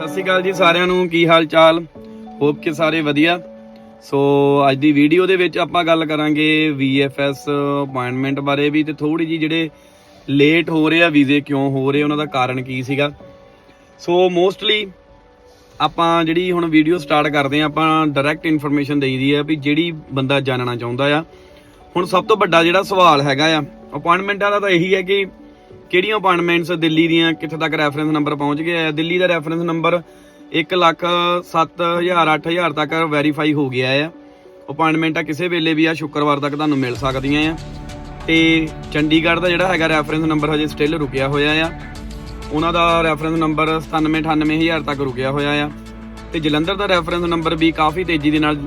ਸਤਿ ਸ਼੍ਰੀ ਅਕਾਲ ਜੀ ਸਾਰਿਆਂ ਨੂੰ, ਕੀ ਹਾਲ ਚਾਲ? ਹੋਪ ਕਿ ਸਾਰੇ ਵਧੀਆ। ਸੋ ਅੱਜ ਦੀ ਵੀਡੀਓ ਦੇ ਵਿੱਚ ਆਪਾਂ ਗੱਲ ਕਰਾਂਗੇ VFS ਅਪਾਇੰਟਮੈਂਟ ਬਾਰੇ ਵੀ ਤੇ ਥੋੜੀ ਜੀ ਜਿਹੜੇ ਲੇਟ ਹੋ ਰਹੇ ਆ ਵੀਜ਼ੇ ਕਿਉਂ ਹੋ ਰਹੇ, ਉਹਨਾਂ ਦਾ ਕਾਰਨ ਕੀ ਸੀਗਾ। ਸੋ ਮੋਸਟਲੀ ਆਪਾਂ ਜਿਹੜੀ ਹੁਣ ਵੀਡੀਓ ਸਟਾਰਟ ਕਰਦੇ ਆ, ਆਪਾਂ ਡਾਇਰੈਕਟ ਇਨਫੋਰਮੇਸ਼ਨ ਦੇਈਦੀ ਆ ਵੀ ਜਿਹੜੀ ਬੰਦਾ ਜਾਣਨਾ ਚਾਹੁੰਦਾ ਆ। ਹੁਣ ਸਭ ਤੋਂ ਵੱਡਾ ਜਿਹੜਾ ਸਵਾਲ ਹੈਗਾ ਆ ਅਪਾਇੰਟਮੈਂਟਾਂ ਦਾ ਤਾਂ ਇਹੀ ਹੈ ਕਿ ਕਿਹੜੀਆਂ ਅਪਾਇੰਟਮੈਂਟਸ ਦਿੱਲੀ ਦੀਆਂ, ਕਿੱਥੇ ਤੱਕ ਰੈਫਰੈਂਸ ਨੰਬਰ ਪਹੁੰਚ ਗਿਆ ਹੈ? ਦਿੱਲੀ ਦਾ ਰੈਫਰੈਂਸ ਨੰਬਰ 1 ਲੱਖ 7000 8000 ਤੱਕ ਵੈਰੀਫਾਈ ਹੋ ਗਿਆ ਆ ਅਪਾਇੰਟਮੈਂਟਾਂ ਕਿਸੇ ਵੇਲੇ ਵੀ ਆ, ਸ਼ੁੱਕਰਵਾਰ ਤੱਕ ਤੁਹਾਨੂੰ ਮਿਲ ਸਕਦੀਆਂ ਆ। ਤੇ ਚੰਡੀਗੜ੍ਹ ਦਾ ਜਿਹੜਾ ਹੈਗਾ ਰੈਫਰੈਂਸ ਨੰਬਰ ਹਜੇ ਸਟਿਲ ਰੁਕਿਆ ਹੋਇਆ ਆ। ਉਹਨਾਂ ਦਾ ਰੈਫਰੈਂਸ ਨੰਬਰ 97 98000 ਤੱਕ ਰੁਕਿਆ ਹੋਇਆ ਆ। ਤੇ ਜਲੰਧਰ ਦਾ ਰੈਫਰੈਂਸ ਨੰਬਰ ਵੀ ਕਾਫੀ ਤੇਜ਼ੀ ਦੇ ਨਾਲ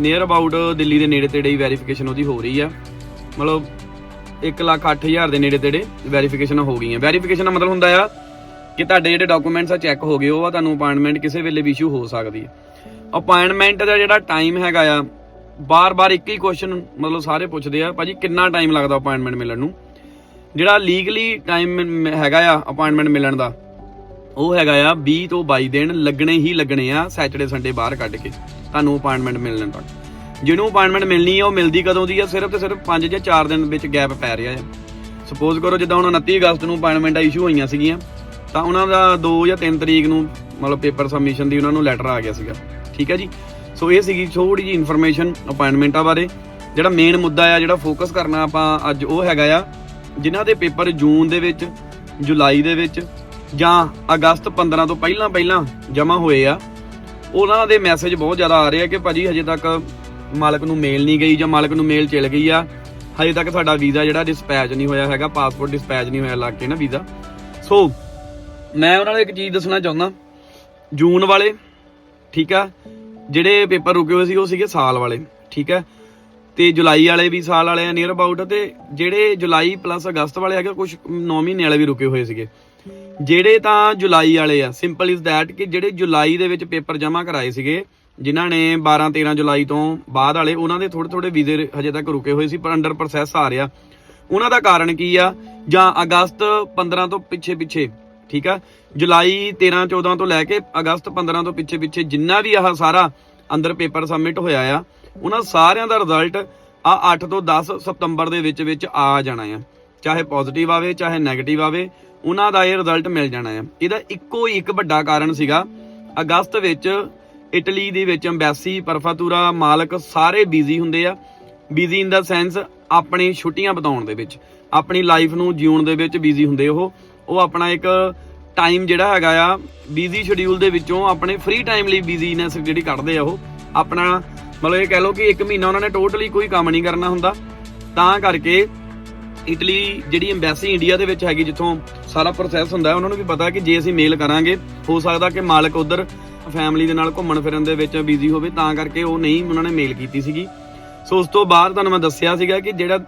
ਨੀਅਰ ਅਬਾਊਟ ਦਿੱਲੀ ਦੇ ਨੇੜੇ ਤੇੜੇ ਹੀ ਵੈਰੀਫਿਕੇਸ਼ਨ ਉਹਦੀ ਹੋ ਰਹੀ ਆ। ਮਤਲਬ 1 ਲੱਖ 8000 ਦੇ ਨੇੜੇ ਤੇੜੇ ਵੈਰੀਫਿਕੇਸ਼ਨ ਹੋ ਗਈਆਂ। ਵੈਰੀਫਿਕੇਸ਼ਨ ਦਾ ਮਤਲਬ ਹੁੰਦਾ ਆ ਕਿ ਤੁਹਾਡੇ ਜਿਹੜੇ ਡਾਕੂਮੈਂਟਸ ਆ ਚੈੱਕ ਹੋ ਗਏ, ਉਹ ਆ ਤੁਹਾਨੂੰ ਅਪਾਇੰਟਮੈਂਟ ਕਿਸੇ ਵੇਲੇ ਵੀ ਇਸ਼ੂ ਹੋ ਸਕਦੀ ਹੈ। ਅਪਾਇੰਟਮੈਂਟ ਦਾ ਜਿਹੜਾ ਟਾਈਮ ਹੈਗਾ ਆ, ਬਾਰ-ਬਾਰ ਇੱਕ ਹੀ ਕੁਐਸਚਨ ਮਤਲਬ ਸਾਰੇ ਪੁੱਛਦੇ ਆ, ਭਾਜੀ ਕਿੰਨਾ ਟਾਈਮ ਲੱਗਦਾ ਅਪਾਇੰਟਮੈਂਟ ਮਿਲਣ ਨੂੰ? ਜਿਹੜਾ ਲੀਗਲੀ ਟਾਈਮ ਹੈਗਾ ਆ ਅਪਾਇੰਟਮੈਂਟ ਮਿਲਣ ਦਾ, ਉਹ ਹੈਗਾ ਆ 20 ਤੋਂ 22 ਦਿਨ ਲੱਗਣੇ ਹੀ ਲੱਗਣੇ ਆ ਸੈਟਰਡੇ ਸੰਡੇ ਬਾਹਰ ਕੱਢ ਕੇ ਤੁਹਾਨੂੰ ਅਪਾਇੰਟਮੈਂਟ ਮਿਲਣ ਤੱਕ। ਜਿਹਨੂੰ ਅਪਾਇੰਟਮੈਂਟ ਮਿਲਣੀ ਆ, ਉਹ ਮਿਲਦੀ ਕਦੋਂ ਦੀ ਆ? ਸਿਰਫ ਤੇ ਸਿਰਫ 5 ਜਾਂ 4 ਦਿਨ ਵਿੱਚ ਗੈਪ ਪੈ ਰਿਹਾ ਆ। ਸਪੋਜ਼ ਕਰੋ ਜਿੱਦਾਂ ਹੁਣ 29 ਅਗਸਤ ਨੂੰ ਅਪਾਇੰਟਮੈਂਟਾਂ ਇਸ਼ੂ ਹੋਈਆਂ ਸੀਗੀਆਂ, ਤਾਂ ਉਹਨਾਂ ਦਾ 2 ਜਾਂ 3 ਤਰੀਕ ਨੂੰ ਮਤਲਬ ਪੇਪਰ ਸਬਮਿਸ਼ਨ ਦੀ ਉਹਨਾਂ ਨੂੰ ਲੈਟਰ ਆ ਗਿਆ ਸੀਗਾ। ਠੀਕ ਹੈ ਜੀ? ਸੋ ਇਹ ਸੀਗੀ ਥੋੜੀ ਜੀ ਇਨਫੋਰਮੇਸ਼ਨ ਅਪਾਇੰਟਮੈਂਟਾਂ ਬਾਰੇ। ਜਿਹੜਾ ਮੇਨ ਮੁੱਦਾ ਆ, ਜਿਹੜਾ ਫੋਕਸ ਕਰਨਾ ਆਪਾਂ ਅੱਜ ਉਹ ਹੈਗਾ ਆ, ਜਿਨ੍ਹਾਂ ਦੇ ਪੇਪਰ ਜੂਨ ਦੇ ਵਿੱਚ, ਜੁਲਾਈ ਦੇ ਵਿੱਚ, ਜਾਂ ਅਗਸਤ 15 ਤੋਂ ਪਹਿਲਾਂ ਪਹਿਲਾਂ ਜਮ੍ਹਾਂ ਹੋਏ ਆ, ਉਹਨਾਂ ਦੇ ਮੈਸੇਜ ਬਹੁਤ ਜ਼ਿਆਦਾ ਆ ਰਹੇ ਆ ਕਿ ਭਾਜੀ ਹਜੇ ਤੱਕ ਮਾਲਕ ਨੂੰ ਮੇਲ ਨਹੀਂ ਗਈ ਜਾਂ ਮਾਲਕ ਨੂੰ ਮੇਲ ਚਲ ਗਈ ਆ, ਹਜੇ ਤੱਕ ਤੁਹਾਡਾ ਵੀਜ਼ਾ ਜਿਹੜਾ ਡਿਸਪੈਚ ਨਹੀਂ ਹੋਇਆ ਹੈਗਾ ਪਾਸਪੋਰਟ ਡਿਸਪੈਚ ਨਹੀਂ ਹੋਇਆ ਲੱਗ ਕੇ ਨਾ ਵੀਜ਼ਾ। ਸੋ ਮੈਂ ਉਹਨਾਂ ਨੂੰ ਇੱਕ ਚੀਜ਼ ਦੱਸਣਾ ਚਾਹੁੰਦਾ, ਜੂਨ ਵਾਲੇ, ਠੀਕ ਆ, ਜਿਹੜੇ ਪੇਪਰ ਰੁਕੇ ਹੋਏ ਸੀ ਉਹ ਸੀਗੇ ਸਾਲ ਵਾਲੇ, ਠੀਕ ਆ, ਤੇ ਜੁਲਾਈ ਵਾਲੇ ਵੀ ਸਾਲ ਵਾਲੇ ਆ ਨੀਅਰ ਅਬਾਊਟ ਤੇ ਜਿਹੜੇ ਜੁਲਾਈ ਪਲੱਸ ਅਗਸਤ ਵਾਲੇ ਹੈਗੇ ਕੁਝ 9 ਮਹੀਨੇ ਵਾਲੇ ਵੀ ਰੁਕੇ ਹੋਏ ਸੀਗੇ। ਜਿਹੜੇ ਤਾਂ ਜੁਲਾਈ ਵਾਲੇ ਆ ਸਿੰਪਲ ਇਜ਼ ਦੈਟ ਕਿ ਜਿਹੜੇ ਜੁਲਾਈ ਦੇ ਵਿੱਚ ਪੇਪਰ ਜਮ੍ਹਾਂ ਕਰਾਏ ਸੀਗੇ ਜਿਨ੍ਹਾਂ ਨੇ 12 13 ਜੁਲਾਈ ਤੋਂ ਬਾਅਦ ਵਾਲੇ ਉਹਨਾਂ ਦੇ ਥੋੜੇ ਥੋੜੇ ਵੀਜ਼ੇ ਹਜੇ ਤੱਕ ਰੁਕੇ ਹੋਏ ਸੀ, ਪਰ ਅੰਡਰ ਪ੍ਰੋਸੈਸ ਆ ਰਿਹਾ। ਉਹਨਾਂ ਦਾ ਕਾਰਨ ਕੀ ਆ? ਜਾਂ ਅਗਸਤ 15 ਤੋਂ ਪਿੱਛੇ ਪਿੱਛੇ ਠੀਕ ਆ? ਜੁਲਾਈ 13 14 ਤੋਂ ਲੈ ਕੇ ਅਗਸਤ 15 ਤੋਂ ਪਿੱਛੇ ਪਿੱਛੇ ਜਿੰਨਾ ਵੀ ਆਹ ਸਾਰਾ ਅੰਦਰ ਪੇਪਰ ਸਬਮਿਟ ਹੋਇਆ ਆ, ਉਹਨਾਂ ਸਾਰਿਆਂ ਦਾ ਰਿਜ਼ਲਟ ਆ 8 ਤੋਂ 10 ਸਤੰਬਰ ਦੇ ਵਿੱਚ ਵਿੱਚ ਆ ਜਾਣਾ ਆ। ਚਾਹੇ ਪੋਜ਼ਿਟਿਵ ਆਵੇ, ਚਾਹੇ 네ਗੇਟਿਵ ਆਵੇ, ਉਹਨਾਂ ਦਾ ਇਹ ਰਿਜ਼ਲਟ ਮਿਲ ਜਾਣਾ ਆ। ਇਹਦਾ ਇੱਕੋ ਹੀ ਇੱਕ ਵੱਡਾ ਕਾਰਨ ਸੀਗਾ, ਅਗਸਤ ਵਿੱਚ ਇਟਲੀ ਦੇ ਵਿੱਚ ਐਮਬੈਸੀ, ਪਰਫਾਤੂਰਾ ਮਾਲਕ ਸਾਰੇ ਬਿਜ਼ੀ ਹੁੰਦੇ ਆ। ਬਿਜ਼ੀ ਇਨ ਦਾ ਸੈਂਸ ਆਪਣੀ ਛੁੱਟੀਆਂ ਬਿਤਾਉਣ ਦੇ ਵਿੱਚ, ਆਪਣੀ ਲਾਈਫ ਨੂੰ ਜਿਉਣ ਦੇ ਵਿੱਚ ਬਿਜ਼ੀ ਹੁੰਦੇ ਉਹ। ਉਹ ਆਪਣਾ ਇੱਕ ਟਾਈਮ ਜਿਹੜਾ ਹੈਗਾ ਆ, ਬਿਜ਼ੀ ਸ਼ਡਿਊਲ ਦੇ ਵਿੱਚੋਂ ਆਪਣੇ ਫ੍ਰੀ ਟਾਈਮ ਲਈ ਬਿਜ਼ੀਨੈਸ ਜਿਹੜੀ ਕੱਢਦੇ ਆ ਉਹ। ਆਪਣਾ ਮਤਲਬ ਇਹ ਕਹਿ ਲਓ ਕਿ ਇੱਕ ਮਹੀਨਾ ਉਹਨਾਂ ਨੇ ਟੋਟਲੀ ਕੋਈ ਕੰਮ ਨਹੀਂ ਕਰਨਾ ਹੁੰਦਾ। ਤਾਂ ਕਰਕੇ ਇਟਲੀ ਜਿਹੜੀ ਐਮਬੈਸੀ ਇੰਡੀਆ ਦੇ ਵਿੱਚ ਹੈਗੀ, ਜਿੱਥੋਂ ਸਾਰਾ ਪ੍ਰੋਸੈਸ ਹੁੰਦਾ, ਉਹਨਾਂ ਨੂੰ ਵੀ ਪਤਾ ਕਿ ਜੇ ਅਸੀਂ ਮੇਲ ਕਰਾਂਗੇ, ਹੋ ਸਕਦਾ ਕਿ ਮਾਲਕ ਉਧਰ ਫੈਮਿਲੀ ਦੇ ਨਾਲ ਘੁੰਮਣ ਫਿਰਨ ਦੇ ਵਿੱਚ ਬਿਜ਼ੀ ਹੋਵੇ, ਤਾਂ ਕਰਕੇ ਉਹ ਨਹੀਂ ਉਹਨਾਂ ਨੇ ਮੇਲ ਕੀਤੀ ਸੀਗੀ। ਸੋ ਉਸ ਤੋਂ ਬਾਅਦ ਤੁਹਾਨੂੰ ਮੈਂ ਦੱਸਿਆ ਸੀਗਾ ਕਿ ਜਿਹੜਾ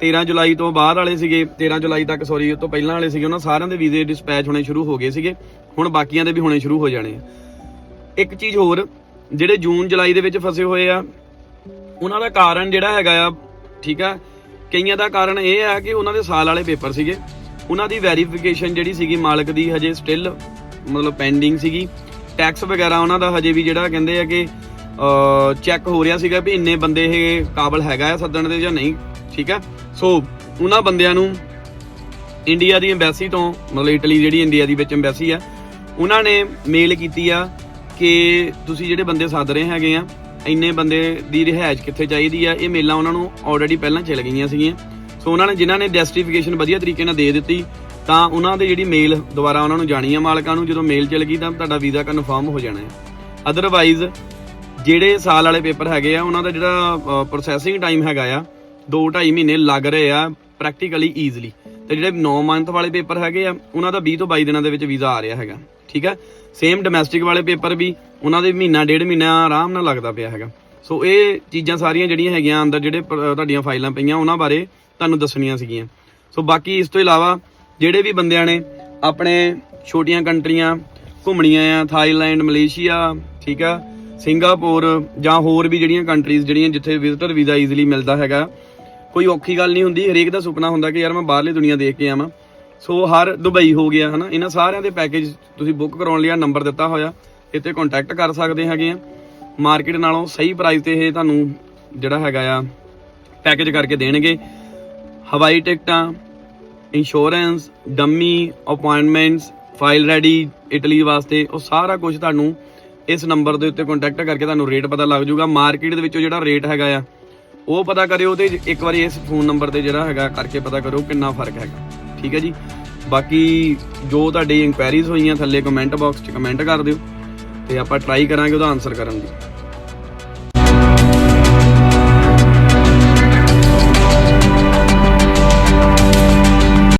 13 ਜੁਲਾਈ ਤੋਂ ਬਾਅਦ ਵਾਲੇ ਸੀਗੇ 13 ਜੁਲਾਈ ਤੱਕ ਸੌਰੀ ਉਸ ਤੋਂ ਪਹਿਲਾਂ ਵਾਲੇ ਸੀਗੇ, ਉਹਨਾਂ ਸਾਰਿਆਂ ਦੇ ਵੀਜ਼ੇ ਡਿਸਪੈਚ ਹੋਣੇ ਸ਼ੁਰੂ ਹੋ ਗਏ ਸੀਗੇ। ਹੁਣ ਬਾਕੀਆਂ ਦੇ ਵੀ ਹੋਣੇ ਸ਼ੁਰੂ ਹੋ ਜਾਣੇ ਆ। ਇੱਕ ਚੀਜ਼ ਹੋਰ, ਜਿਹੜੇ ਜੂਨ ਜੁਲਾਈ ਦੇ ਵਿੱਚ ਫਸੇ ਹੋਏ ਆ, ਉਹਨਾਂ ਦਾ ਕਾਰਨ ਜਿਹੜਾ ਹੈਗਾ ਆ, ਠੀਕ ਆ, ਕਈਆਂ ਦਾ ਕਾਰਨ ਇਹ ਆ ਕਿ ਉਹਨਾਂ ਦੇ ਸਾਲ ਵਾਲੇ ਪੇਪਰ ਸੀਗੇ। ਉਹਨਾਂ ਦੀ ਵੈਰੀਫਿਕੇਸ਼ਨ ਜਿਹੜੀ ਸੀਗੀ ਮਾਲਕ ਦੀ ਹਜੇ ਸਟਿਲ ਮਤਲਬ ਪੈਂਡਿੰਗ ਸੀਗੀ। ਟੈਕਸ ਵਗੈਰਾ, ਉਹਨਾਂ ਦਾ ਹਜੇ ਵੀ ਜਿਹੜਾ ਕਹਿੰਦੇ ਆ ਕਿ ਚੈੱਕ ਹੋ ਰਿਹਾ ਸੀਗਾ ਵੀ ਇੰਨੇ ਬੰਦੇ ਇਹ ਕਾਬਲ ਹੈਗਾ ਆ ਸੱਦਣ ਦੇ ਜਾਂ ਨਹੀਂ, ਠੀਕ ਆ? ਸੋ ਉਹਨਾਂ ਬੰਦਿਆਂ ਨੂੰ ਇੰਡੀਆ ਦੀ ਐਮਬੈਸੀ ਤੋਂ, ਮਤਲਬ ਇਟਲੀ ਜਿਹੜੀ ਇੰਡੀਆ ਦੀ ਵਿੱਚ ਐਮਬੈਸੀ ਆ, ਉਹਨਾਂ ਨੇ ਮੇਲ ਕੀਤੀ ਆ ਕਿ ਤੁਸੀਂ ਜਿਹੜੇ ਬੰਦੇ ਸੱਦ ਰਹੇ ਹੈਗੇ ਆ, ਇੰਨੇ ਬੰਦੇ ਦੀ ਰਿਹਾਇਸ਼ ਕਿੱਥੇ ਚਾਹੀਦੀ ਆ? ਇਹ ਮੇਲਾਂ ਉਹਨਾਂ ਨੂੰ ਆਲਰੇਡੀ ਪਹਿਲਾਂ ਚਲ ਗਈਆਂ ਸੀਗੀਆਂ। ਸੋ ਉਹਨਾਂ ਨੇ, ਜਿਨ੍ਹਾਂ ਨੇ ਜਸਟੀਫਿਕੇਸ਼ਨ ਵਧੀਆ ਤਰੀਕੇ ਨਾਲ ਦੇ ਦਿੱਤੀ ਤਾਂ ਉਹਨਾਂ ਦੇ ਜਿਹੜੀ ਮੇਲ ਦੁਬਾਰਾ ਉਹਨਾਂ ਨੂੰ ਜਾਣੀ ਆ ਮਾਲਕਾਂ ਨੂੰ, ਜਦੋਂ ਮੇਲ ਚਲ ਗਈ ਤਾਂ ਤੁਹਾਡਾ ਵੀਜ਼ਾ ਕਨਫਰਮ ਹੋ ਜਾਣਾ ਹੈ। ਅਦਰਵਾਈਜ਼ ਜਿਹੜੇ ਸਾਲ ਵਾਲੇ ਪੇਪਰ ਹੈਗੇ ਆ, ਉਹਨਾਂ ਦਾ ਜਿਹੜਾ ਪ੍ਰੋਸੈਸਿੰਗ ਟਾਈਮ ਹੈਗਾ ਆ 2.5 ਮਹੀਨੇ ਲੱਗ ਰਹੇ ਆ ਪ੍ਰੈਕਟੀਕਲੀ ਈਜ਼ਲੀ ਤੇ ਜਿਹੜੇ 9 ਮੰਥ ਵਾਲੇ ਪੇਪਰ ਹੈਗੇ ਆ, ਉਹਨਾਂ ਦਾ 20 ਤੋਂ 22 ਦਿਨਾਂ ਦੇ ਵਿੱਚ ਵੀਜ਼ਾ ਆ ਰਿਹਾ ਹੈਗਾ, ਠੀਕ ਹੈ ਸੇਮ ਡੋਮੈਸਟਿਕ ਵਾਲੇ ਪੇਪਰ ਵੀ, ਉਹਨਾਂ ਦੇ ਮਹੀਨਾ, ਡੇਢ ਮਹੀਨਾ ਆਰਾਮ ਨਾਲ ਲੱਗਦਾ ਪਿਆ ਹੈਗਾ। ਸੋ ਇਹ ਚੀਜ਼ਾਂ ਸਾਰੀਆਂ ਜਿਹੜੀਆਂ ਹੈਗੀਆਂ ਅੰਦਰ, ਜਿਹੜੇ ਪ- ਤੁਹਾਡੀਆਂ ਫਾਈਲਾਂ ਪਈਆਂ, ਉਹਨਾਂ ਬਾਰੇ ਤੁਹਾਨੂੰ ਦੱਸਣੀਆਂ ਸੀਗੀਆਂ। ਸੋ ਬਾਕੀ ਇਸ ਤੋਂ ਇਲਾਵਾ ਜਿਹੜੇ ਵੀ ਬੰਦਿਆਂ ਨੇ ਆਪਣੇ ਛੋਟੀਆਂ ਕੰਟਰੀਆਂ ਘੁੰਮਣੀਆਂ ਆ, ਥਾਈਲੈਂਡ, ਮਲੇਸ਼ੀਆ, ਠੀਕ ਆ, ਸਿੰਗਾਪੁਰ ਜਾਂ ਹੋਰ ਵੀ ਜਿਹੜੀਆਂ ਕੰਟਰੀਜ਼ ਜਿਹੜੀਆਂ ਜਿੱਥੇ ਵਿਜ਼ਟਰ ਵੀਜ਼ਾ ਈਜ਼ੀਲੀ ਮਿਲਦਾ ਹੈਗਾ, ਕੋਈ ਔਖੀ ਗੱਲ ਨਹੀਂ ਹੁੰਦੀ, ਹਰੇਕ ਦਾ ਸੁਪਨਾ ਹੁੰਦਾ ਕਿ ਯਾਰ ਮੈਂ ਬਾਹਰਲੀ ਦੁਨੀਆ ਦੇਖ ਕੇ ਆਵਾਂ। ਸੋ ਹਰ ਦੁਬਈ ਹੋ ਗਿਆ, ਹਨਾ? ਇਹਨਾਂ ਸਾਰਿਆਂ ਦੇ ਪੈਕੇਜ ਤੁਸੀਂ ਬੁੱਕ ਕਰਾਉਣ ਲਈ ਆ ਨੰਬਰ ਦਿੱਤਾ ਹੋਇਆ, ਇੱਥੇ ਕੰਟੈਕਟ ਕਰ ਸਕਦੇ ਹੈਗੇ ਆ। ਮਾਰਕੀਟ ਨਾਲੋਂ ਸਹੀ ਪ੍ਰਾਈਸ ਤੇ ਇਹ ਤੁਹਾਨੂੰ ਜਿਹੜਾ ਹੈਗਾ ਆ ਪੈਕੇਜ ਕਰਕੇ ਦੇਣਗੇ। ਹਵਾਈ ਟਿਕਟਾਂ insurance dummy appointments file ready Italy ਵਾਸਤੇ, ਉਹ ਸਾਰਾ ਕੁਝ ਤੁਹਾਨੂੰ ਇਸ ਨੰਬਰ ਦੇ ਉੱਤੇ ਕੰਟੈਕਟ ਕਰਕੇ ਤੁਹਾਨੂੰ ਰੇਟ ਪਤਾ ਲੱਗ ਜਾਊਗਾ। ਮਾਰਕੀਟ ਦੇ ਵਿੱਚੋਂ ਜਿਹੜਾ ਰੇਟ ਹੈਗਾ ਆ, ਉਹ ਪਤਾ ਕਰਿਓ ਤੇ ਇੱਕ ਵਾਰੀ ਇਸ ਫੋਨ ਨੰਬਰ ਤੇ ਜਿਹੜਾ ਹੈਗਾ ਕਰਕੇ ਪਤਾ ਕਰੋ ਕਿੰਨਾ ਫ਼ਰਕ ਹੈਗਾ। ਠੀਕ ਹੈ ਜੀ? ਬਾਕੀ ਜੋ ਤੁਹਾਡੀ ਇਨਕੁਆਇਰੀਜ਼ ਹੋਈਆਂ ਥੱਲੇ ਕਮੈਂਟ ਬਾਕਸ 'ਚ ਕਮੈਂਟ ਕਰ ਦਿਓ ਤੇ ਆਪਾਂ ਟਰਾਈ ਕਰਾਂਗੇ ਉਹਦਾ ਆਨਸਰ ਕਰਨ ਦੀ।